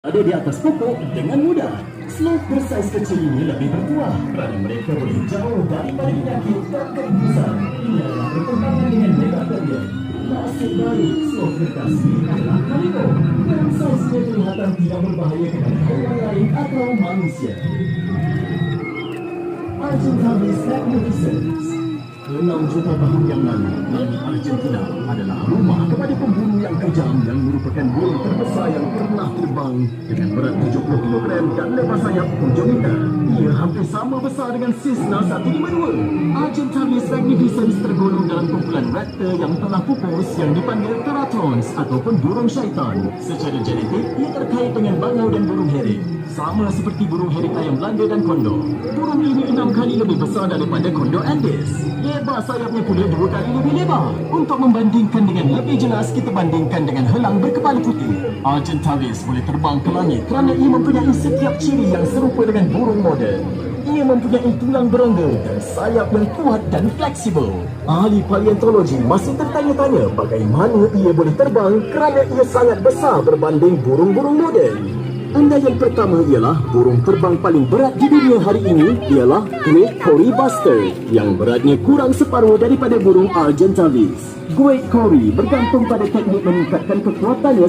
ada di atas pokok dengan mudah. Sloth bersaiz kecil ini lebih berkuah kerana mereka boleh jauh daripada penyakit dan kegugusan. Ini adalah perkembangan dengan megakardian. Nasib baik sloth kertas ini adalah kalibo dan saiznya kelihatan tidak berbahaya kepada haiwan lain atau manusia. Argentavis magnificens. 6 juta tahun yang lalu, Bumi Argentina adalah kepada yang kejam yang merupakan burung terbesar yang pernah terbang dengan berat 70 kg dan lebar sayap 7 meter. Ia hampir sama besar dengan Cessna 152. Argentavis magnificens tergolong dalam kumpulan raptor yang telah pupus yang dipanggil teratons ataupun burung syaitan. Secara genetik, ia terkait dengan bangau dan burung herring. Sama seperti burung herring ayam Belanda dan kondor. Burung ini enam kali lebih besar daripada kondor Andes. Lebar sayapnya pula dua kali lebih lebar. Untuk membandingkan dengan lebih jelas, kita bandingkan dengan helang berkepala putih. Argentavis boleh terbang ke langit kerana ia mempunyai setiap ciri yang serupa dengan burung moden. Ia mempunyai tulang berongga dan sayap yang kuat dan fleksibel. Ahli paleontologi masih tertanya-tanya bagaimana ia boleh terbang kerana ia sangat besar berbanding burung-burung moden. Andaian pertama ialah burung terbang paling berat di dunia hari ini ialah Great Cory Buster yang beratnya kurang separuh daripada burung Argentavis. Great Cory bergantung pada teknik meningkatkan kekuatannya